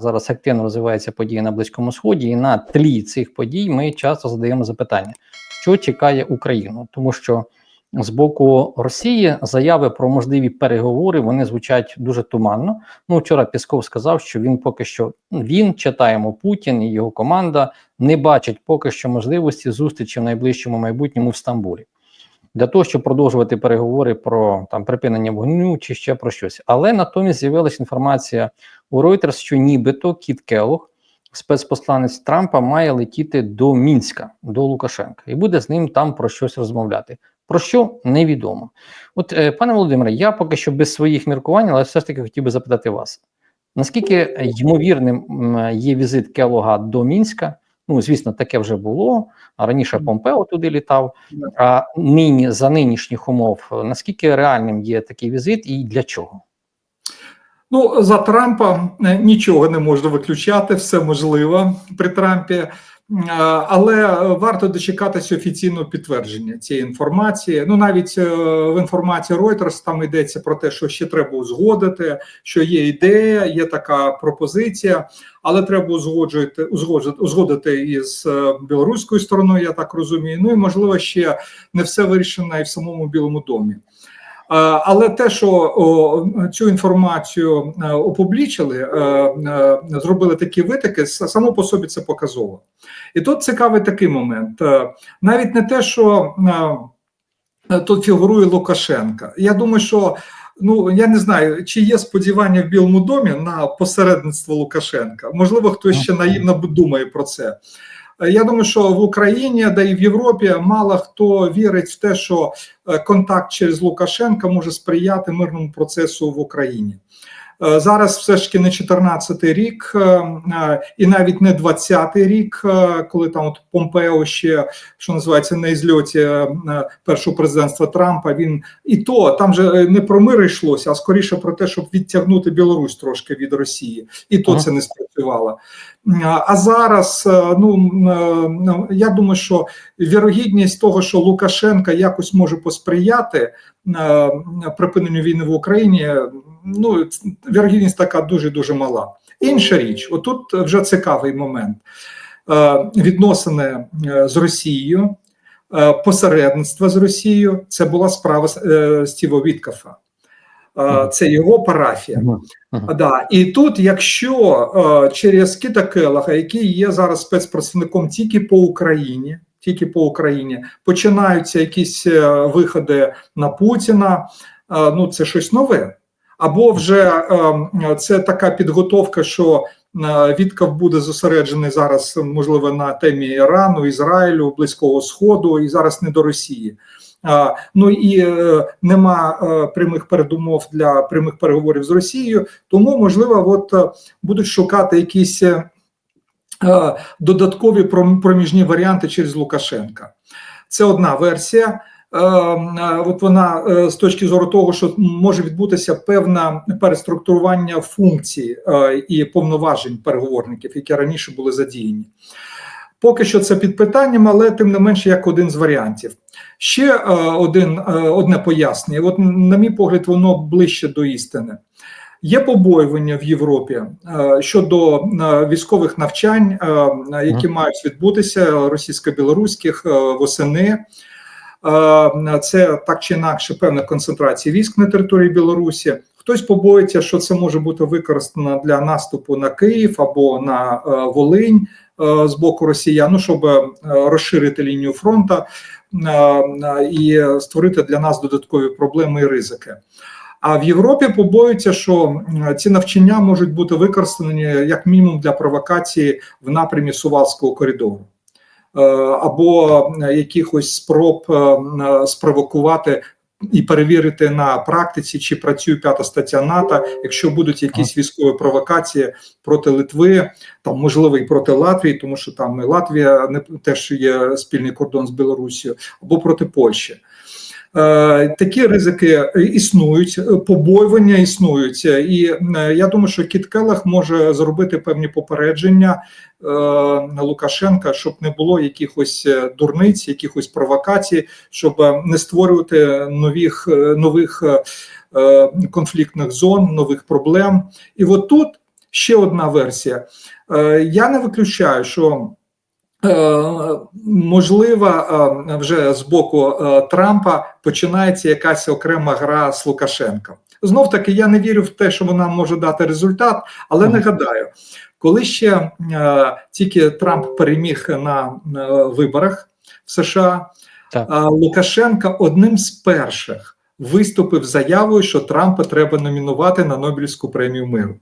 зараз активно розвиваються події на Близькому Сході, і на тлі цих подій ми часто задаємо запитання, що чекає Україну, тому що з боку Росії заяви про можливі переговори вони звучать дуже туманно. Ну вчора Пісков сказав, що він поки що він читаємо Путін і його команда не бачать поки що можливості зустрічі в найближчому майбутньому в Стамбулі. Для того, щоб продовжувати переговори про там припинення вогню чи ще про щось. Але натомість з'явилася інформація у Reuters, що нібито Кіт Келлог, спецпосланець Трампа, має летіти до Мінська, до Лукашенка, і буде з ним там про щось розмовляти. Про що невідомо. От, е, пане Володимире, я поки що без своїх міркувань, але все ж таки хотів би запитати вас: наскільки ймовірним є візит Келога до Мінська? Ну, звісно, таке вже було. Раніше Помпео туди літав. А нині за нинішніх умов, наскільки реальним є такий візит і для чого? Ну, за Трампа е, нічого не можна виключати, все можливо при Трампі, але варто дочекатися офіційного підтвердження цієї інформації. Ну, навіть е, в інформації Reuters там йдеться про те, що ще треба узгодити, що є ідея, є така пропозиція, але треба узгоджувати узгоджувати, узгодити із е, білоруською стороною, я так розумію. Ну і можливо ще не все вирішено і в самому Білому домі. Е, Але те, що цю інформацію е, опублічили, е, зробили такі витики, само по собі це показово. І тут цікавий такий момент: навіть не те, що тут фігурує Лукашенка. Я думаю, що ну я не знаю, чи є сподівання в Білому домі на посередництво Лукашенка. Можливо, хтось ще наївно думає про це. Я думаю, що в Україні, да і в Європі мало хто вірить в те, що е, контакт через Лукашенка може сприяти мирному процесу в Україні. Е, Зараз все ж таки не 14-й рік, е, е, і навіть не 20-й рік, коли там от Помпео ще що називається на ізльоті першого президентства Трампа. Він і то там же не про мир йшлося, а скоріше про те, щоб відтягнути Білорусь трошки від Росії, і то Ага. це не спрацювало. А зараз, ну ну, я думаю, що вірогідність того, що Лукашенка якось може посприяти припиненню війни в Україні, ну вірогідність така дуже дуже мала. Інша річ, отут вже цікавий момент. Е, Відносини е, з Росією, е, посередництво з Росією. Це була справа Стіва Віткафа. Це його парафія. А, Да. І тут, якщо через Кіта Келаха, який є зараз спецпредставником тільки по Україні, тільки по Україні, починаються якісь виходи на Путіна, ну це щось нове. Або вже е, це така підготовка, що е, Віткав буде зосереджений зараз, можливо, на темі Ірану, Ізраїлю, Близького Сходу і зараз не до Росії. Ну і е, нема е, прямих передумов для прямих переговорів з Росією, тому можливо, от е, будуть шукати якісь е, е, додаткові проміжні варіанти через Лукашенка. Це одна версія. Е, е, От вона е, з точки зору того, що може відбутися певне переструктурування функцій і повноважень переговорників, які раніше були задіяні. Поки що це під питанням, але тим не менше як один з варіантів. Ще один, одне пояснення. От, на мій погляд, воно ближче до істини. Є побоювання в Європі щодо військових навчань, які мають відбутися російсько-білоруських восени. Е, Це так чи інакше певна концентрація військ на території Білорусі. Хтось побоїться, що це може бути використано для наступу на Київ або на е, Волинь е, з боку Росіян, ну, щоб розширити лінію фронту і створити для нас додаткові проблеми і ризики. А в Європі побоюються, що ці навчання можуть бути використані як мінімум для провокації в напрямі Сувалського коридору. Е, Або е, якихось спроб е, спровокувати і перевірити на практиці, чи працює п'ята стаття НАТО, якщо будуть якісь військові провокації проти Литви, там можливо і проти Латвії, тому що там і Латвія не теж є спільний кордон з Білорусією, або проти Польщі. Е, Такі ризики існують, е, побоювання існують, Е, і я думаю, що Кіт Келлах може зробити певні попередження Лукашенка, щоб не було якихось дурниць, якихось провокацій, щоб не створювати нових нових конфліктних зон, нових проблем. І от тут ще одна версія. Я не виключаю, що можливо е, вже з боку е, Трампа починається якась окрема гра з Лукашенком. Знов таки, я не вірю в те, що вона може дати результат, але нагадаю, коли ще е, тільки Трамп переміг на е, виборах в США, Так. е, Лукашенка одним з перших виступив заявою, що Трампа треба номінувати на Нобелівську премію миру.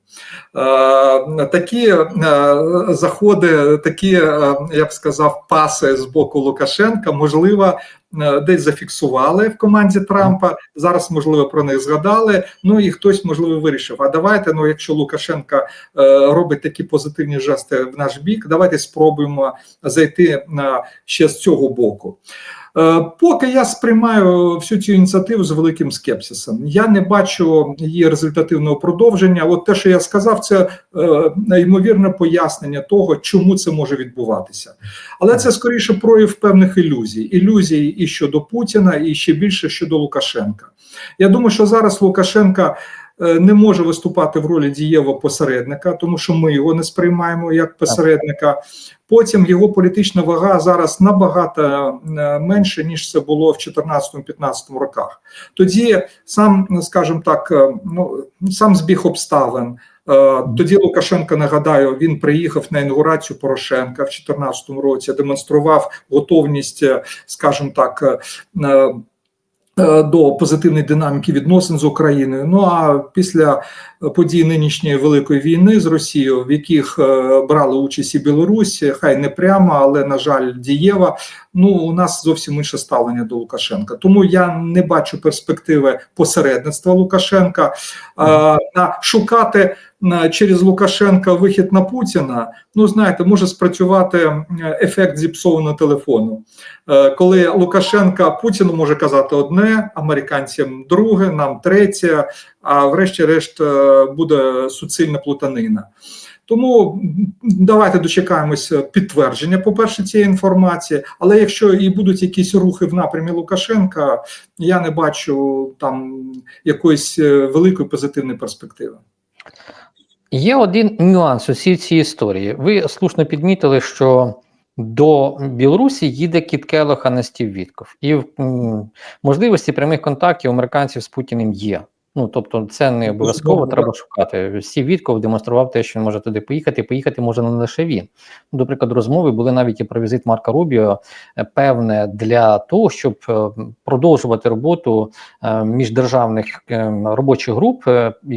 Е, Такі е, заходи, такі, е, я б сказав, паси з боку Лукашенка, можливо, десь зафіксували в команді Трампа. Зараз, можливо, про них згадали. Ну і хтось, можливо, вирішив: а давайте, ну, якщо Лукашенка е, робить такі позитивні жести в наш бік, давайте спробуємо зайти е, ще з цього боку. Е, Поки я сприймаю всю цю ініціативу з великим скепсисом. Я не бачу її результативного продовження. От те, що я сказав, це е, ймовірне пояснення того, чому це може відбуватися. Але це скоріше прояв певних ілюзій. Ілюзій і щодо Путіна, і ще більше щодо Лукашенка. Я думаю, що зараз Лукашенка. е, Не може виступати в ролі дієвого посередника, тому що ми його не сприймаємо як посередника. Потім його політична вага зараз набагато е, менше ніж це було в 2014-2015 роках. Тоді сам, скажімо так, е, ну сам збіг обставин. Е, Тоді Лукашенко нагадаю, він приїхав на інаугурацію Порошенка в 2014 році, демонстрував готовність, е, скажімо так. е, До позитивної динаміки відносин з Україною. Ну а після подій нинішньої великої війни з Росією, в яких брали участь і Білорусь, хай не прямо, але на жаль, дієва. Ну у нас зовсім інше ставлення до Лукашенка. Тому я не бачу перспективи посередництва Лукашенка. Е, на шукати через Лукашенка вихід на Путіна. Ну знаєте, може спрацювати ефект зіпсованого телефону. Е, коли Лукашенка Путіну може казати одне, американцям друге, нам третє, а врешті-решт е, буде суцільна плутанина. Тому давайте дочекаємося підтвердження, по-перше, цієї інформації. Але якщо і будуть якісь рухи в напрямі Лукашенка, я не бачу там якоїсь е, великої позитивної перспективи. Є один нюанс у всій цій історії. Ви слушно підмітили, що до Білорусі їде Кіт Келох, а Стів Вітков. І можливості прямих контактів американців з Путіним є. Ну тобто, це не обов'язково Безумовно, треба шукати. Стів Вітков демонстрував те, що він може туди поїхати. Поїхати може не лише він. Ну, До прикладу, розмови були навіть і про візит Марка Рубіо, е, певне для того, щоб е, продовжувати роботу е, міждержавних е, робочих груп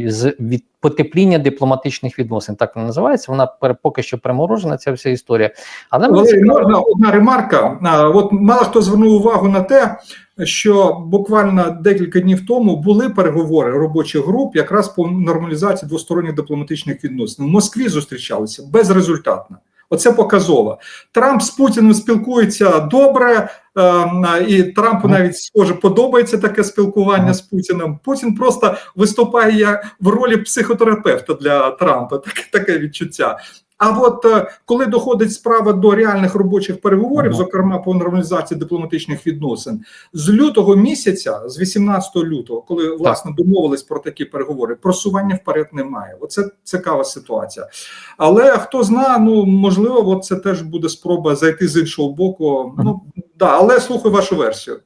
з від потепління дипломатичних відносин. Так вона називається. Вона поки що приморожена. Ця вся історія. Але Валерій, можна одна ремарка. От мало хто звернув увагу на те, що буквально декілька днів тому були переговори робочих груп якраз по нормалізації двосторонніх дипломатичних відносин. В Москві зустрічалися безрезультатно. Оце показово. Трамп з Путіним спілкується добре, ем, і Трампу навіть схоже подобається таке спілкування з Путіним. Путін просто виступає в ролі психотерапевта для Трампа. Таке, таке відчуття. А от е, коли доходить справа до реальних робочих переговорів, зокрема по нормалізації дипломатичних відносин, з лютого місяця, з 18 лютого, коли власне домовились про такі переговори, просування вперед немає. Оце цікава ситуація. Але хто зна, ну можливо, от це теж буде спроба зайти з іншого боку. Ну да, але слухаю вашу версію.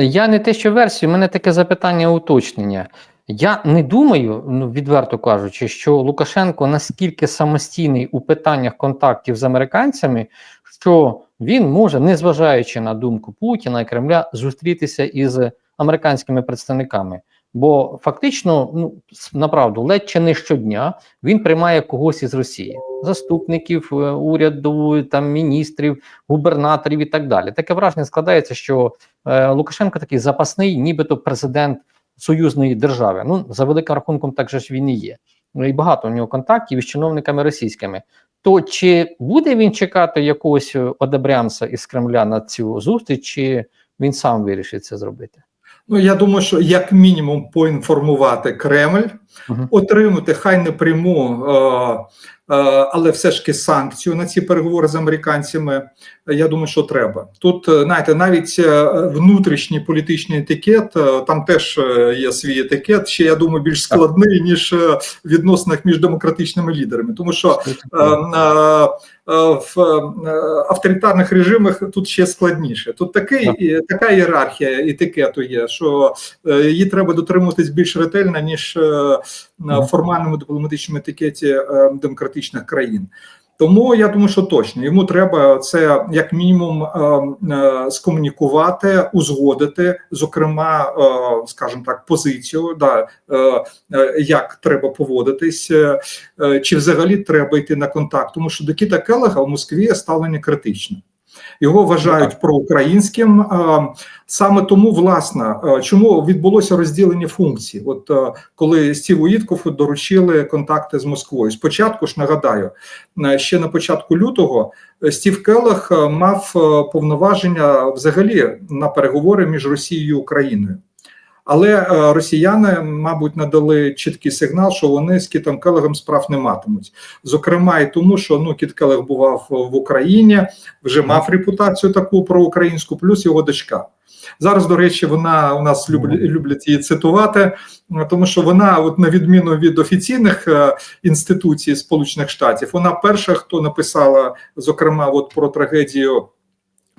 Я не те, що версію, у мене таке запитання уточнення. Я не думаю, ну відверто кажучи, що Лукашенко наскільки самостійний у питаннях контактів з американцями, що він може, незважаючи на думку Путіна і Кремля, зустрітися із американськими представниками. Бо фактично, ну направду, ледь чи не щодня він приймає когось із Росії, заступників е, уряду, там міністрів, губернаторів і так далі. Таке враження складається, що е, Лукашенко такий запасний, нібито президент союзної держави. Ну за великим рахунком, так же ж він і є. Ну і багато у нього контактів із чиновниками російськими. То чи буде він чекати якогось одобрянця із Кремля на цю зустріч, чи він сам вирішить це зробити? Ну я думаю, що як мінімум поінформувати Кремль. Отримати хай не пряму, е, е, але все ж таки санкцію на ці переговори з американцями. Я думаю, що треба. Тут е, знаєте, навіть внутрішній політичний етикет, там теж є свій етикет. Ще я думаю, більш складний ніж в відносинах між демократичними лідерами, тому що. Е, е, е, В авторитарних режимах тут ще складніше. Тут такий така ієрархія етикету є, що її треба дотримуватись більш ретельно ніж на формальному дипломатичному етикеті е, демократичних країн. Тому я думаю, що точно йому треба це як мінімум е, е, скомунікувати, узгодити, зокрема, скажімо так, позицію, да, як треба поводитись, чи взагалі треба йти на контакт, тому що до Кіта Келега в Москві ставлення критичне. Його вважають проукраїнським е, саме тому, власне, е, чому відбулося розділення функцій. От е, коли Стіву Іткофу доручили контакти з Москвою. Спочатку ж нагадаю, ще на початку лютого Стів Келех е, мав повноваження взагалі на переговори між Росією і Україною. Але е, росіяни, мабуть, надали чіткий сигнал, що вони з Кітом Келегом справ не матимуть. Зокрема, і тому, що ну Кіт Келег бував в Україні, вже мав репутацію таку проукраїнську, плюс його дочка. Зараз, до речі, вона у нас люб, люблять її цитувати, е, тому що вона, от на відміну від офіційних е, інституцій Сполучених Штатів, вона перша, хто написала, зокрема, от про трагедію.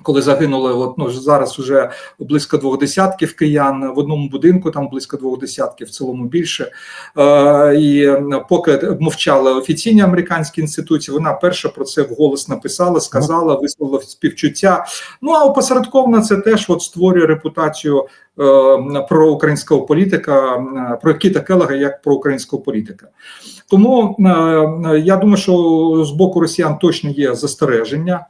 Коли загинули, от ну зараз вже близько двох десятків киян в одному будинку, там близько двох десятків, в цілому більше. Е, і поки мовчали офіційні американські інституції, вона перша про це вголос написала, сказала, висловила співчуття. Ну а опосередковано це теж от створює репутацію е, про українського політика, е, про Кіта Келега як про українського політика. Тому е, я думаю, що з боку росіян точно є застереження.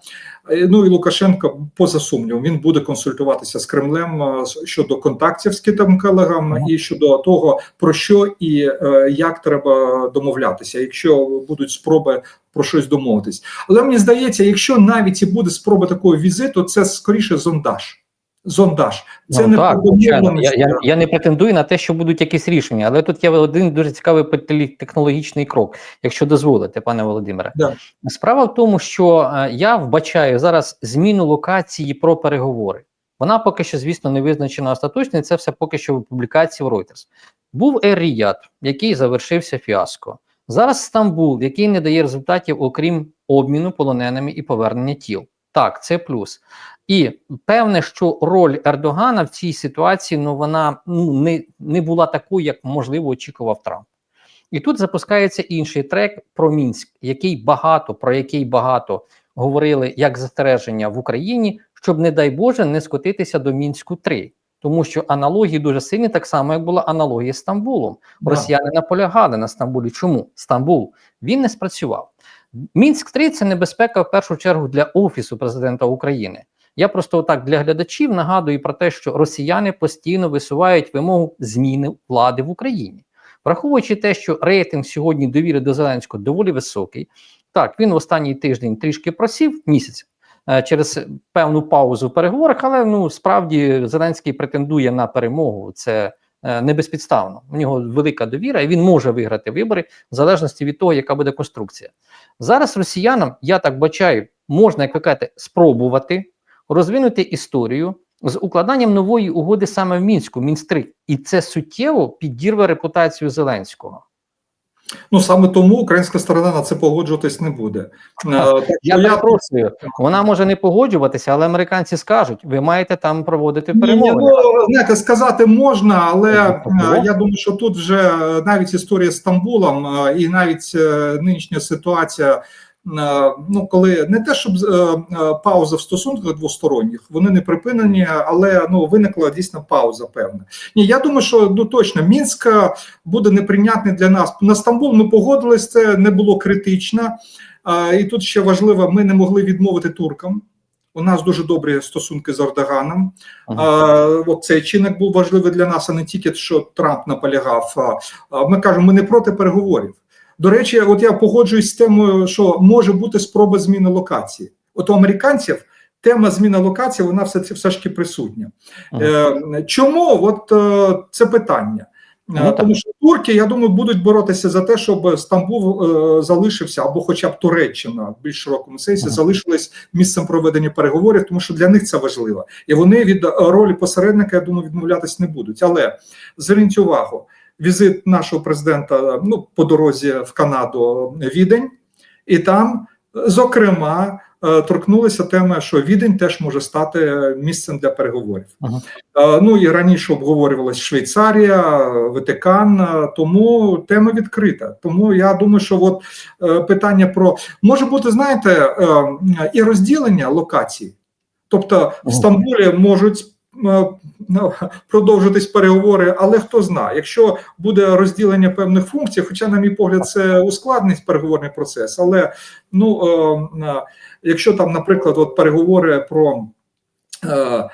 Е, Ну і Лукашенко, поза сумнівом, він буде консультуватися з Кремлем е, щодо контактів з Китом Келегом Ага. і щодо того, про що і е, як треба домовлятися, якщо будуть спроби про щось домовитись. Але мені здається, якщо навіть і буде спроба такого візиту, це скоріше зондаж. Зондаж. Це ну, не так, звичайно. Я, я, я не претендую на те, що будуть якісь рішення, але тут є один дуже цікавий технологічний крок, якщо дозволите, пане Володимире. Да. Справа в тому, що е, я вбачаю зараз зміну локації про переговори. Вона поки що, звісно, не визначена остаточно, і це все поки що в публікації в Reuters. Був Ер-Ріяд, який завершився фіаско. Зараз Стамбул, який не дає результатів, окрім обміну полоненими і повернення тіл. Так, це плюс. І певне, що роль Ердогана в цій ситуації ну вона ну не, не була такою, як можливо очікував Трамп. І тут запускається інший трек про Мінськ, який багато про який багато говорили як застереження в Україні, щоб, не дай Боже, не скотитися до мінську 3 тому що аналогії дуже сильні, так само як була аналогія з Стамбулом. Да. Росіяни наполягали на Стамбулі. Чому Стамбул він не спрацював? Мінськ 3 це небезпека в першу чергу для офісу президента України. Я просто отак для глядачів нагадую про те, що росіяни постійно висувають вимогу зміни влади в Україні, враховуючи те, що рейтинг сьогодні довіри до Зеленського доволі високий. Так, він в останній тиждень трішки просів місяць е, через певну паузу в переговорах, але ну справді Зеленський претендує на перемогу. Це не безпідставно. У нього велика довіра, і він може виграти вибори в залежності від того, яка буде конструкція. Зараз росіянам, я так бачаю, можна, як ви кажете, спробувати розвинути історію з укладанням нової угоди саме в мінську, мінськ 3 і це суттєво підірве репутацію Зеленського. Ну саме тому українська сторона на це погоджуватись не буде. Е, так Я що я... вона може не погоджуватися, але американці скажуть, ви маєте там проводити Ні, ні, ну, знаєте, сказати можна, але Ну, е, я думаю, що тут вже е, навіть історія з Стамбулом е, і навіть е, нинішня ситуація. Е, Ну, коли не те, щоб е, е, пауза в стосунках двосторонніх, вони не припинені, але ну виникла дійсно пауза. Певна. Ні, я думаю, що ну точно Мінськ е, буде неприйнятний для нас. На Стамбул ми погодились, це не було критично. І тут ще важливо, ми не могли відмовити туркам. У нас дуже добрі стосунки з Ердоганом. Ага. А, от цей чинник був важливий для нас, а не тільки що Трамп наполягав. А ми кажемо, ми не проти переговорів. До речі, от я погоджуюсь з темою, що може бути спроба зміни локації. От у американців тема зміни локації, вона все це все ж таки присутня. Ага. Е, чому от е, це питання? Ну, так. Тому що турки, я думаю, будуть боротися за те, щоб Стамбул е, залишився, або хоча б Туреччина в більш широкому сенсі Ага. залишилась місцем проведення переговорів, тому що для них це важливо. І вони від е, ролі посередника, я думаю, відмовлятись не будуть. Але зверніть увагу, візит нашого президента ну, по дорозі в Канаду Відень, і там, зокрема, е, торкнулися теми, що Відень теж може стати місцем для переговорів. Ага. Е, Ну і раніше обговорювалась Швейцарія, Ватикан, е, тому тема відкрита. Тому я думаю, що от питання про може бути, знаєте, і розділення локацій. Тобто в Стамбулі можуть продовжитись переговори, але хто знає, якщо буде розділення певних функцій, хоча, на мій погляд, це ускладнить переговорний процес, але ну е, е, якщо там, наприклад, от переговори про. е, е,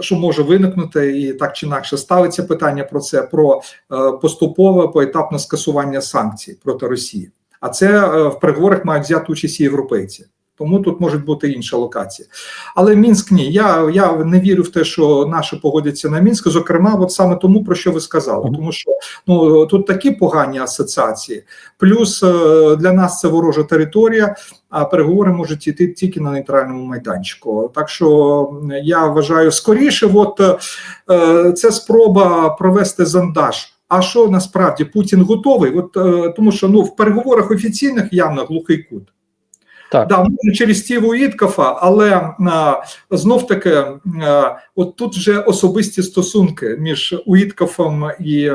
Що може виникнути, і так чи інакше ставиться питання про це: про е, поступове поетапне скасування санкцій проти Росії. А це е, в переговорах мають взяти участь європейці. Тому тут можуть бути інша локація. Але Мінськ ні. Я, я не вірю в те, що наші погодяться на Мінськ. Зокрема, от саме тому, про що ви сказали. Тому що ну тут такі погані асоціації. Плюс е, для нас це ворожа територія, а переговори можуть йти тільки на нейтральному майданчику. Так що я вважаю скоріше, от е, це спроба провести зондаж. А що насправді Путін готовий? От е, тому, що ну в переговорах офіційних явно глухий кут. Так. Да, може через Стіву Іткафа, але а, знов таки, а, от тут вже особисті стосунки між Уіткафом і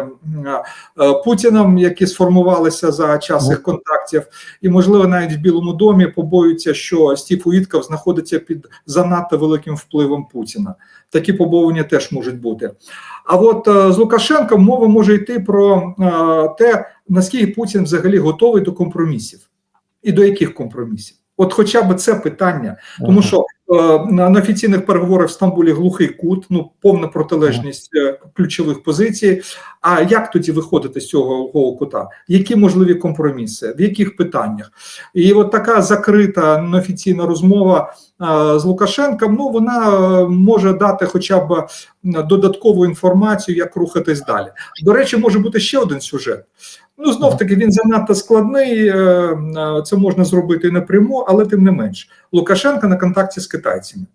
а, Путіном, які сформувалися за час їх контактів, і можливо навіть в Білому домі побоюються, що Стів Уіткаф знаходиться під занадто великим впливом Путіна. Такі побоювання теж можуть бути. А от е, з Лукашенком мова може йти про е, те, наскільки Путін взагалі готовий до компромісів, і до яких компромісів. От, хоча б це питання, тому що е, на, офіційних переговорах в Стамбулі глухий кут, ну повна протилежність е, ключових позицій. А як тоді виходити з цього глухого кута? Які можливі компроміси? В яких питаннях? І от така закрита неофіційна розмова е, з Лукашенком. Ну вона е, може дати хоча б додаткову інформацію, як рухатись далі. До речі, може бути ще один сюжет. Ну, знов таки, він занадто складний. е, е, Це можна зробити напряму, але тим не менш. Лукашенко на контакті з китайцями.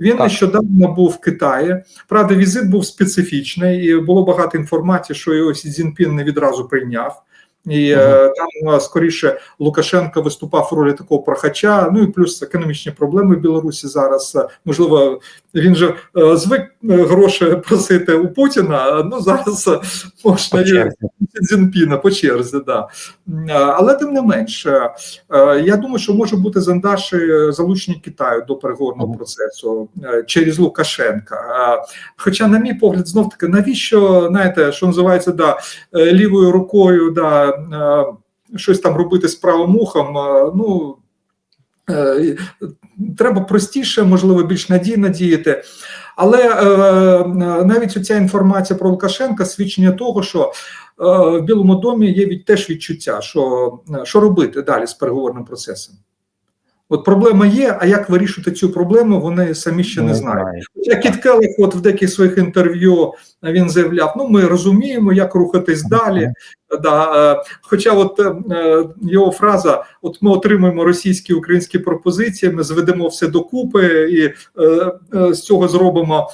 Він Так. нещодавно був в Китаї. Правда, візит був специфічний, і було багато інформації, що його Сі Цзіньпін не відразу прийняв. І Ага. е, там е, скоріше Лукашенко виступав в ролі такого прохача. Ну і плюс економічні проблеми в Білорусі зараз. Е, Можливо, він же звик гроші просити у Путіна. Ну зараз можна і. Цзінпіна по черзі, да. Але тим не менш, е, е, я думаю, що може бути зандаш залучення Китаю до переговорного Мгм. процесу через Лукашенка. Хоча, на мій погляд, знов таки, навіщо знаєте, що називається да, лівою рукою, да, щось там робити з правим ухом. е, Ну е, треба простіше, можливо, більш надійно діяти. Але е, е, навіть оця інформація про Лукашенка свідчення того, що е, в Білому домі є теж відчуття, що, е, що робити далі з переговорним процесом. От проблема є, а як вирішити цю проблему, вони самі ще не знають. Як Кіт Келлих от в деяких своїх інтерв'ю він заявляв: ну ми розуміємо, як рухатись далі. Да, е, Хоча, от е, його фраза: от ми отримуємо російські українські пропозиції, ми зведемо все докупи і е, е, з цього зробимо.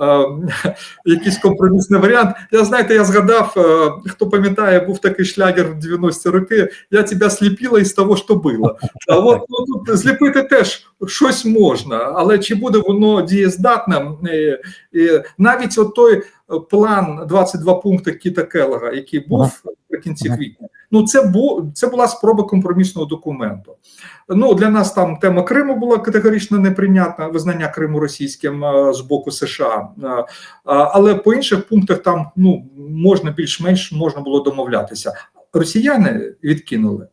Е, Якийсь компромісний варіант. Я знаєте, я згадав, е, хто пам'ятає, був такий шлягер в 90-ті роки. Я тебе сліпіла із того, що було. А от ну, зліпити теж щось можна, але чи буде воно дієздатним? І, і навіть от той план 22 пункти Кіта Келлера, який був Ага. наприкінці Ага. квітня. Ну, це бу це була спроба компромісного документу. Ну для нас там тема Криму була категорично неприйнятна, визнання Криму російським е, з боку США. Е, але по інших пунктах там ну можна більш-менш можна було домовлятися. Росіяни відкинули.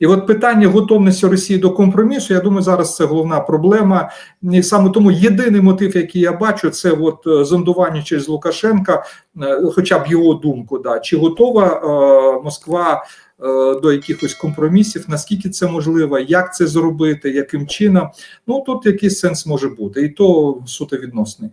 І от питання готовності Росії до компромісу, я думаю, зараз це головна проблема. І саме тому єдиний мотив, який я бачу, це от е, зондування через Лукашенка, е, хоча б його думку, да, чи готова е, Москва е, до якихось компромісів, наскільки це можливо, як це зробити, яким чином. Ну тут якийсь сенс може бути, і то суто відносний.